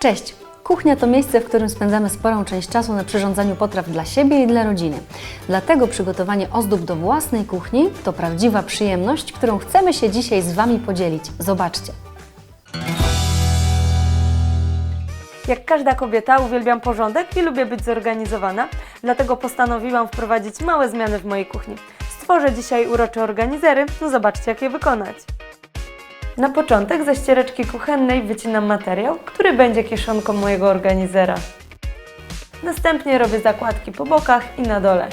Cześć! Kuchnia to miejsce, w którym spędzamy sporą część czasu na przyrządzaniu potraw dla siebie i dla rodziny. Dlatego przygotowanie ozdób do własnej kuchni to prawdziwa przyjemność, którą chcemy się dzisiaj z Wami podzielić. Zobaczcie! Jak każda kobieta uwielbiam porządek i lubię być zorganizowana, dlatego postanowiłam wprowadzić małe zmiany w mojej kuchni. Stworzę dzisiaj urocze organizery, no zobaczcie jak je wykonać. Na początek ze ściereczki kuchennej wycinam materiał, który będzie kieszonką mojego organizera. Następnie robię zakładki po bokach i na dole.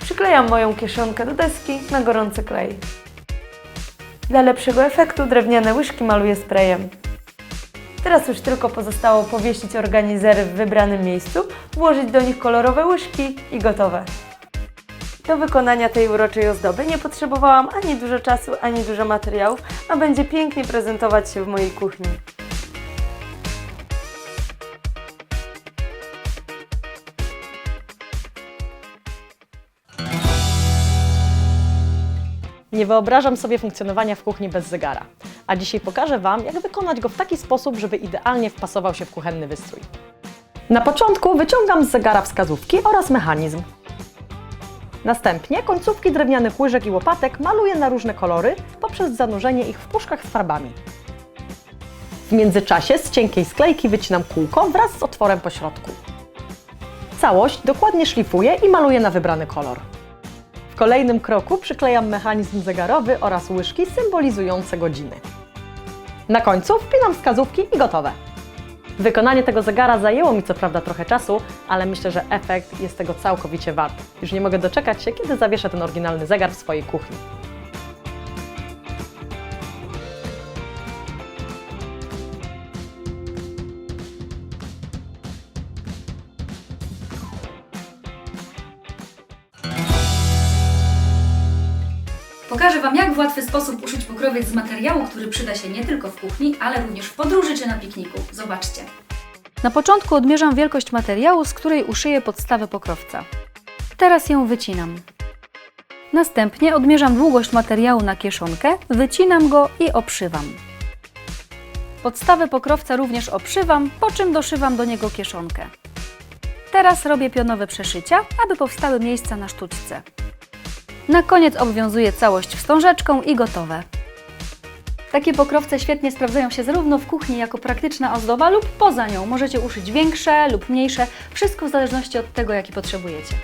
Przyklejam moją kieszonkę do deski na gorący klej. Dla lepszego efektu drewniane łyżki maluję sprayem. Teraz już tylko pozostało powiesić organizery w wybranym miejscu, włożyć do nich kolorowe łyżki i gotowe. Do wykonania tej uroczej ozdoby nie potrzebowałam ani dużo czasu, ani dużo materiałów, a będzie pięknie prezentować się w mojej kuchni. Nie wyobrażam sobie funkcjonowania w kuchni bez zegara, a dzisiaj pokażę Wam, jak wykonać go w taki sposób, żeby idealnie wpasował się w kuchenny wystrój. Na początku wyciągam z zegara wskazówki oraz mechanizm. Następnie końcówki drewnianych łyżek i łopatek maluję na różne kolory poprzez zanurzenie ich w puszkach z farbami. W międzyczasie z cienkiej sklejki wycinam kółko wraz z otworem po środku. Całość dokładnie szlifuję i maluję na wybrany kolor. W kolejnym kroku przyklejam mechanizm zegarowy oraz łyżki symbolizujące godziny. Na końcu wpinam wskazówki i gotowe. Wykonanie tego zegara zajęło mi co prawda trochę czasu, ale myślę, że efekt jest tego całkowicie wart. Już nie mogę doczekać się, kiedy zawieszę ten oryginalny zegar w swojej kuchni. Pokażę Wam, jak w łatwy sposób uszyć pokrowiec z materiału, który przyda się nie tylko w kuchni, ale również w podróży czy na pikniku. Zobaczcie. Na początku odmierzam wielkość materiału, z której uszyję podstawę pokrowca. Teraz ją wycinam. Następnie odmierzam długość materiału na kieszonkę, wycinam go i obszywam. Podstawę pokrowca również obszywam, po czym doszywam do niego kieszonkę. Teraz robię pionowe przeszycia, aby powstały miejsca na sztućce. Na koniec obwiązuję całość wstążeczką i gotowe. Takie pokrowce świetnie sprawdzają się zarówno w kuchni jako praktyczna ozdoba lub poza nią. Możecie uszyć większe lub mniejsze, wszystko w zależności od tego, jaki potrzebujecie.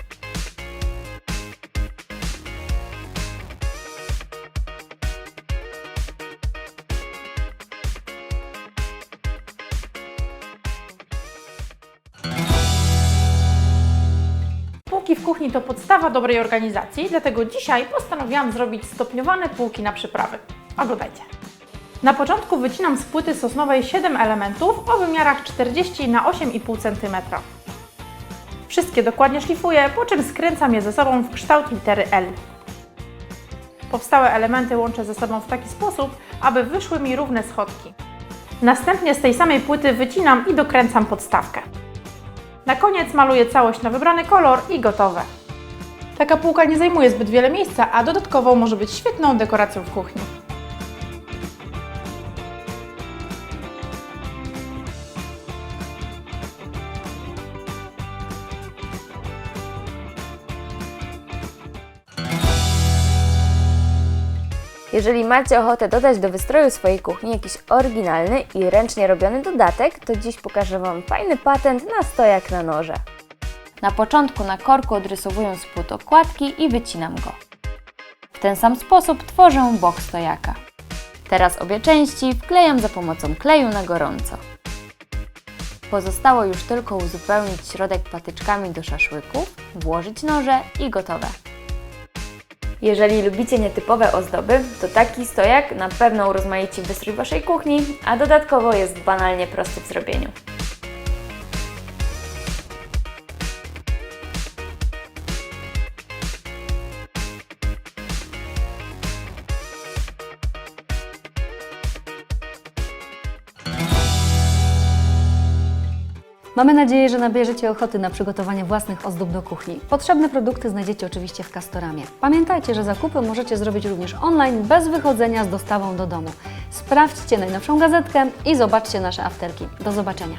Półki w kuchni to podstawa dobrej organizacji, dlatego dzisiaj postanowiłam zrobić stopniowane półki na przyprawy. Oglądajcie. Na początku wycinam z płyty sosnowej 7 elementów o wymiarach 40 na 8,5 cm. Wszystkie dokładnie szlifuję, po czym skręcam je ze sobą w kształt litery L. Powstałe elementy łączę ze sobą w taki sposób, aby wyszły mi równe schodki. Następnie z tej samej płyty wycinam i dokręcam podstawkę. Na koniec maluję całość na wybrany kolor i gotowe. Taka półka nie zajmuje zbyt wiele miejsca, a dodatkowo może być świetną dekoracją w kuchni. Jeżeli macie ochotę dodać do wystroju swojej kuchni jakiś oryginalny i ręcznie robiony dodatek, to dziś pokażę Wam fajny patent na stojak na noże. Na początku na korku odrysowuję spód okładki i wycinam go. W ten sam sposób tworzę bok stojaka. Teraz obie części wklejam za pomocą kleju na gorąco. Pozostało już tylko uzupełnić środek patyczkami do szaszłyków, włożyć noże i gotowe. Jeżeli lubicie nietypowe ozdoby, to taki stojak na pewno urozmaici wystrój Waszej kuchni, a dodatkowo jest banalnie prosty w zrobieniu. Mamy nadzieję, że nabierzecie ochoty na przygotowanie własnych ozdób do kuchni. Potrzebne produkty znajdziecie oczywiście w Castoramie. Pamiętajcie, że zakupy możecie zrobić również online bez wychodzenia z dostawą do domu. Sprawdźcie najnowszą gazetkę i zobaczcie nasze afterki. Do zobaczenia.